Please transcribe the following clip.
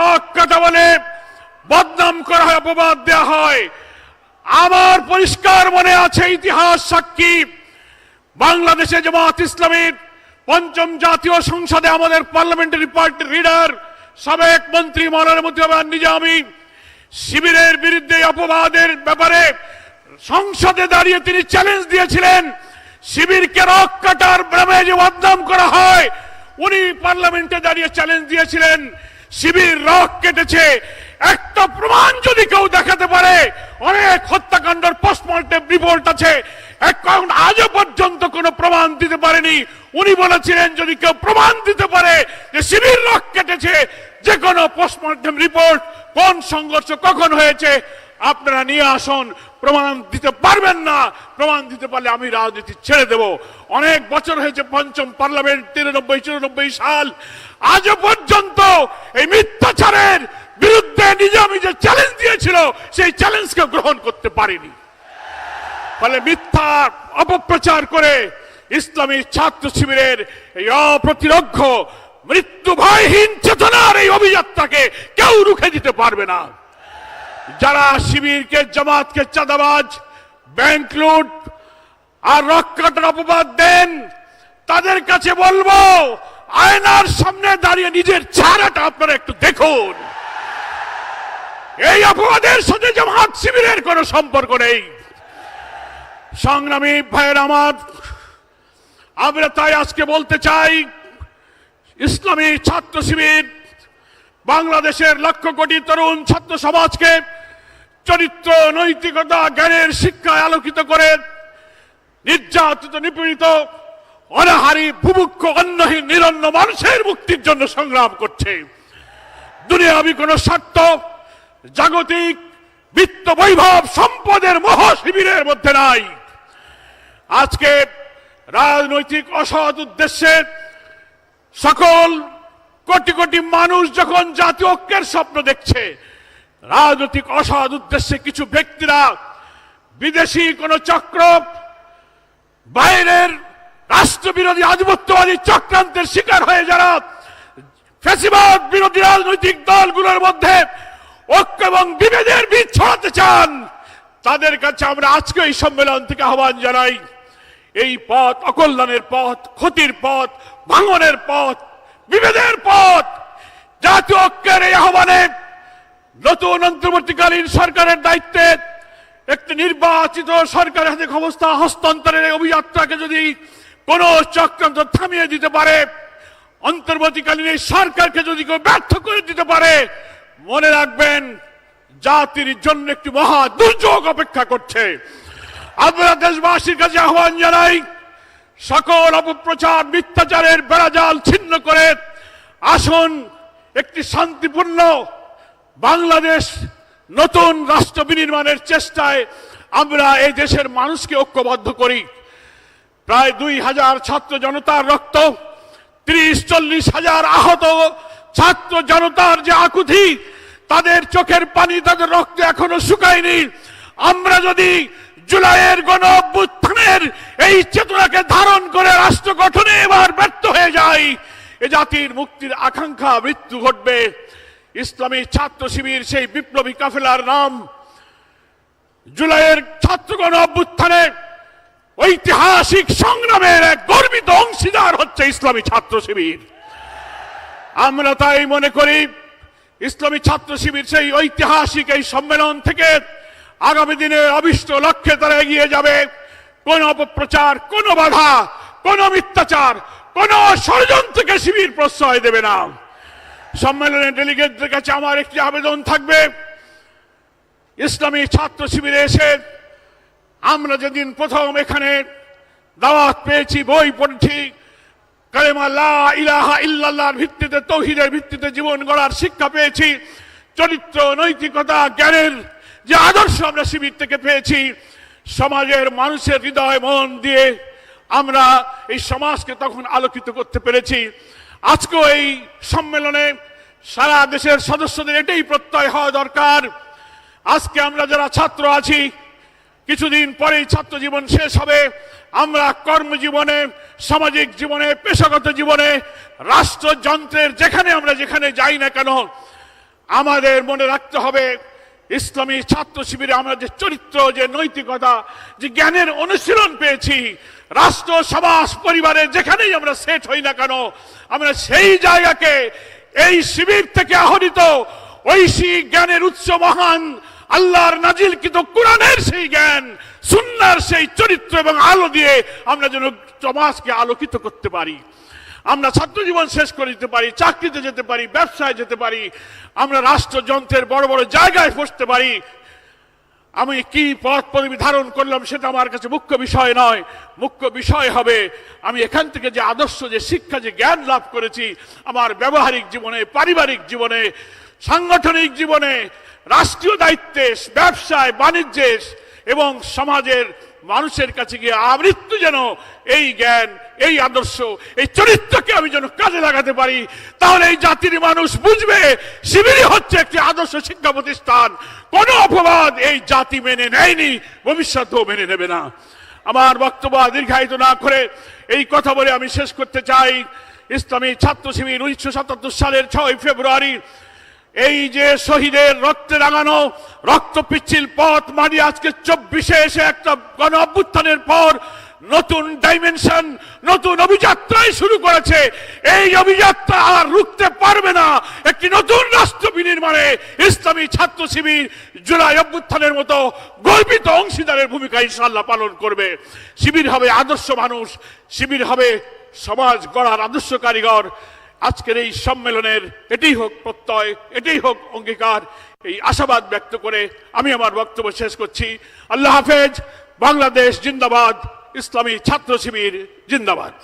Rock কাটা বলে বদনাম করা হয়, অপবাদ দেওয়া হয়। আমার পরিষ্কার মনে আছে ইতিহাস সাক্ষী। বাংলাদেশে জামাত ইসলামীর পঞ্চম জাতীয় সংসদে আমাদের পার্লামেন্টারি পার্টির লিডার, সাবেক মন্ত্রী মৌলানা মুজিবুর নিজামী শিবিরের বিরুদ্ধে অপবাদের ব্যাপারে সংসদে দাঁড়িয়ে তিনি চ্যালেঞ্জ দিয়েছিলেন। শিবিরকে রক কাটার নামে যে বদনাম করা হয়, উনি পার্লামেন্টে দাঁড়িয়ে চ্যালেঞ্জ দিয়েছিলেন। শিবির রক কেটেছে। একটা প্রমাণ যদি কেউ দেখাতে পারে, অনেক হত্যাকাণ্ডের পোস্টমর্টেম রিপোর্ট আছে। এখন আজও পর্যন্ত কোনো প্রমাণ দিতে পারেনি। উনি বলেছিলেন, যদি কেউ প্রমাণ দিতে পারে যে শিবির রক কেটেছে, যে কোনো পোস্টমর্টেম রিপোর্ট কোন সংঘর্ষ কখন হয়েছে আপনারা নিয়ে আসুন। প্রমাণ দিতে পারবেন না। প্রমাণ দিতে পারলে আমি রাজনীতি ছেড়ে দেব। অনেক বছর হয়েছে পঞ্চম পার্লামেন্ট, তিরানব্বই, চুরানব্বই সাল। আজও পর্যন্ত এই মিথ্যাচারের বিরুদ্ধে নিজামী যে চ্যালেঞ্জ দিয়েছিল, সেই চ্যালেঞ্জকে গ্রহণ করতে পারিনি। ফলে মিথ্যা অপপ্রচার করে ইসলামী ছাত্র শিবিরের এই অপ্রতিরক্ষ মৃত্যু ভয়হীন চেতনার এই অভিযাত্রাকে কেউ রুখে দিতে পারবে না। যারা শিবিরকে, জামাতকে চাঁদাবাজ, ব্যাংক লুট আর রক্ষাটার অপবাদ দেন, তাদের কাছে বলব, আয়নার সামনে দাঁড়িয়ে নিজের চেহারাটা আপনারা একটু দেখুন। এই অপবাদের সাথে জামাত শিবিরের কোনো সম্পর্ক নেই। সংগ্রামী ভাইয়ের আমার, আমরা তাই আজকে বলতে চাই, ইসলামী ছাত্র শিবির বাংলাদেশের লক্ষ কোটি তরুণ ছাত্র সমাজকে চরিত্র, নৈতিকতা, জ্ঞানের শিক্ষায় আলোকিত করে নির্যাতিত, নিপীড়িত, অনাহারী ভুভুক্ষ অন্যহীন নিরন্ন মানুষের মুক্তির জন্য সংগ্রাম করছে। দুনিয়াবি কোন স্বার্থ, জাগতিক, বিত্ত বৈভব সম্পদের মহ শিবিরের মধ্যে নাই। আজকে রাজনৈতিক অসৎ উদ্দেশ্যে সকল কোটি কোটি মানুষ যখন জাতীয় ঐক্যের স্বপ্ন দেখছে, রাজনৈতিক অসৎ উদ্দেশ্যে কিছু ব্যক্তিরা বিদেশি কোন চক্র, বাইরের রাষ্ট্রবিরোধী আধিপত্যবাদী চক্রান্তের শিকার হয়ে যারা ফেসিবাদ বিরোধী রাজনৈতিক দলগুলোর মধ্যে ঐক্য এবং বিভেদের বীজ ছড়াতে চান, তাদের কাছে আমরা আজকে এই সম্মেলন থেকে আহ্বান জানাই। এই পথ অকল্যাণের পথ, ক্ষতির পথ, ভাঙনের পথ বিভেদের পথ। জাতীয় ঐক্যের এই আহ্বানে নতুন অন্তর্বর্তীকালীন সরকারের দায়িত্বে একটি নির্বাচিত সরকারের হাতে ক্ষমতা হস্তান্তরের অভিযাত্রাকে যদি কোন চক্রান্ত থামিয়ে দিতে পারে, অন্তর্বর্তীকালীন এই সরকারকে যদি কেউ ব্যর্থ করে দিতে পারে, মনে রাখবেন জাতির জন্য একটি মহা দুর্যোগ অপেক্ষা করছে। আমরা দেশবাসীর কাছে আহ্বান জানাই সকল অপপ্রচার, মিথ্যাচারের বেড়াজাল ছিন্ন করে আসুন একটি শান্তিপূর্ণ বাংলাদেশ নতুন রাষ্ট্র বিনির্মাণের চেষ্টায় আমরা এই দেশের মানুষকে ঐক্যবদ্ধ করি। প্রায় দুই হাজার ছাত্র জনতার রক্ত, ত্রিশ, চল্লিশ হাজার আহত ছাত্র জনতার যে আকুতি, তাদের চোখের পানি, তাদের রক্ত এখনও শুকায়নি। আমরা যদি জুলাইয়ের গণ অভ্যুত্থানের এই চেতনাকে ধারণ করে রাষ্ট্র গঠনে এবার ব্যর্থ হয়ে যায়। এ জাতির মুক্তির আকাঙ্ক্ষা, মৃত্যু ঘটবে। ইসলামী ছাত্র শিবির সেই বিপ্লবী কাফেলার নাম জুলাইয়ের ছাত্রগণ অভ্যুত্থানে ঐতিহাসিক সংগ্রামের এক গর্বিত অংশীদার হচ্ছে ইসলামী ছাত্র শিবির। আমরা তাই মনে করি, ইসলামী ছাত্র শিবির সেই ঐতিহাসিক এই সম্মেলন থেকে আগামী দিনে অবিষ্ট লক্ষ্যে তারা এগিয়ে যাবে। কোন অপপ্রচার, কোন বাধা, কোন মিথ্যাচার, কোন ষড়যন্ত্রকে শিবির প্রশ্রয় দেবে না। সম্মেলনে ডেলিগেটদের কাছে আমার একটি আবেদন থাকবে। ইসলামী ছাত্র শিবিরে এসে আমরা যেদিন প্রথম এখানে দাওয়াত পেয়েছি, বই পড়েছি ইলাহা ইল্লাল্লাহর ভিত্তিতে, তৌহিদের ভিত্তিতে জীবন গড়ার শিক্ষা পেয়েছি, চরিত্র, নৈতিকতা, জ্ঞানের যে আদর্শ আমরা শিবির থেকে পেয়েছি, সমাজের মানুষের হৃদয় মন দিয়ে আমরা এই সমাজকে তখন আলোকিত করতে পেরেছি। আজকে এই সম্মেলনে সারা দেশের সদস্যদের এটাই প্রত্যয় হওয়া দরকার। আজকে আমরা যারা ছাত্র আছি, কিছুদিন পরেই ছাত্র জীবন শেষ হবে। আমরা কর্মজীবনে, সামাজিক জীবনে, পেশাগত জীবনে, রাষ্ট্রযন্ত্রের যেখানে আমরা যেখানে যাই না কেন, আমাদের মনে রাখতে হবে ইসলামী ছাত্র শিবিরে আমরা যে চরিত্র, যে নৈতিকতা, যে জ্ঞানের অনুশীলন পেয়েছি, রাষ্ট্র, সমাজ পরিবারের যেখানেই আমরা সেট হই না কেন, আমরা সেই জায়গাকে, এই শিবির থেকে আহরিত, ঐশী জ্ঞানের উৎস মহান, আল্লাহর নাজিল কিন্তু কোরআনের সেই জ্ঞান, সুন্নার সেই চরিত্র এবং আলো দিয়ে আমরা যেন সমাজকে আলোকিত করতে পারি। আমরা ছাত্র জীবন শেষ করে দিতে পারি, চাকরিতে যেতে পারি, ব্যবসায় যেতে পারি, আমরা রাষ্ট্রযন্ত্রের বড় বড় জায়গায় বসতে পারি। আমি কি পথ পদবি ধারণ করলাম সেটা আমার কাছে মুখ্য বিষয় নয়। মুখ্য বিষয় হবে, আমি এখান থেকে যে আদর্শ, যে শিক্ষা, যে জ্ঞান লাভ করেছি, আমার ব্যবহারিক জীবনে, পারিবারিক জীবনে, সাংগঠনিক জীবনে, রাষ্ট্রীয় দায়িত্বে, ব্যবসায়, বাণিজ্যে এবং সমাজের মানুষের কাছে গিয়ে আমৃত্যু যেন এই জ্ঞান, এই আদর্শ, এই চরিত্রকে আমি যেন কাজে লাগাতে পারি। তাহলে এই জাতির মানুষ বুঝবে, শিবিরই হচ্ছে একটি আদর্শ শিক্ষা প্রতিষ্ঠান। কোন অপবাদ এই জাতি মেনে নেয়নি, ভবিষ্যতেও মেনে নেবে না। আমার বক্তব্য দীর্ঘায়িত না করে এই কথা বলে আমি শেষ করতে চাই। ইসলামী ছাত্র শিবির উনিশশো সাতাত্তর সালের ছয় ফেব্রুয়ারি, এই যে শহীদের রক্তে রাঙানো রক্ত পিচ্ছিল পথ মারি আজকে চব্বিশে এসে একটা গণ অভ্যুত্থানের পর নতুন ডাইমেনশন নতুন অভিযাত্রাই শুরু করেছে। এই অভিযাত্রা আর রুখতে পারবে না। একটি নতুন রাষ্ট্র বিনির্মাণে ইসলামী ছাত্র শিবির জুলাই অভ্যুত্থানের মতো গর্বিত অংশীদারের ভূমিকা ইনশাল্লাহ পালন করবে। শিবির হবে আদর্শ মানুষ, শিবির হবে সমাজ গড়ার আদর্শ কারিগর। আজকের এই সম্মেলনের এটি হোক প্রত্যয়, এটাই হোক অঙ্গীকার। এই আশাবাদ ব্যক্ত করে আমি আমার বক্তব্য শেষ করছি। আল্লাহ হাফেজ, বাংলাদেশ জিন্দাবাদ, ইসলামী ছাত্র শিবির জিন্দাবাদ।